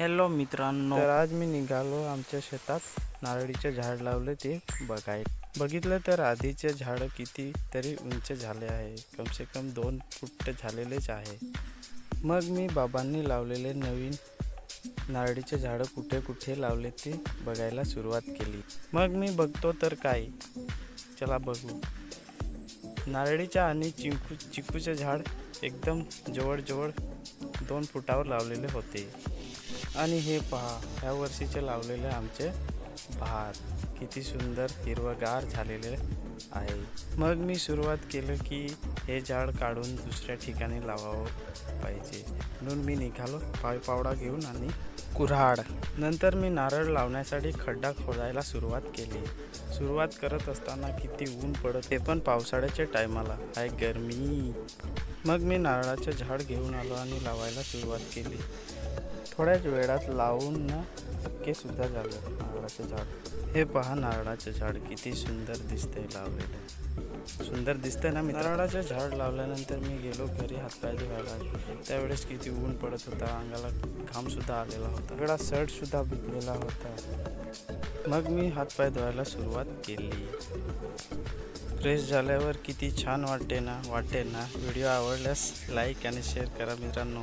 Hello मित्रांनो. तर आज मी निघालो आमच्या शेतात. नारळीचे झाड लावले ते बघाय. बघितलं तर आधीचे झाड किती तरी उंच झाले आहे. कमसे कम दोन फूट झालेलेच आहे. मग मी बाबांनी लावलेले नवीन नारळीचे झाडं कुठे कुठे लावले ते बघायला सुरुवात केली. मग मी बघतो तर काय? चला बघू. नारळीच्या आणि चिंकू चिकूचे झाड एकदम जवळजवळ दोन फुटावर लावलेले होते. आणि हे पहा ह्या वर्षीचे लावलेले आमचे भात. किती सुंदर हिरवगार झालेले आहे. मग मी सुरुवात केलं की हे झाड काढून दुसऱ्या ठिकाणी लावावं पाहिजे. म्हणून मी निघालो पायपावडा घेऊन आणि कुऱ्हाड. नंतर मी नारळ लावण्यासाठी खड्डा खोदायला सुरुवात केली. सुरुवात करत असताना किती ऊन पडत ते पण पावसाळ्याच्या टायमाला. आहे गरमी. मग मी नारळाचं झाड घेऊन आलो आणि लावायला सुरुवात केली. थोड्याच वेळात लावून ना पक्के सुद्धा झालं. नारळाचं झाड. हे पहा नारळाचं झाड किती सुंदर दिसतंय लावलेलं. सुंदर दिसतंय ना मी नारळाचं झाड लावल्यानंतर मी गेलो घरी हातपाय धुवायला. त्यावेळेस किती ऊन पडत होता अंगाला घामसुद्धा आलेला होता. सगळा शर्टसुद्धा भिजलेला होता. मग मी हातपाय धुवायला सुरुवात केली. फ्रेश झाल्यावर किती छान वाटते ना वाटेल ना. व्हिडिओ आवडल्यास लाईक आणि शेअर करा मित्रांनो.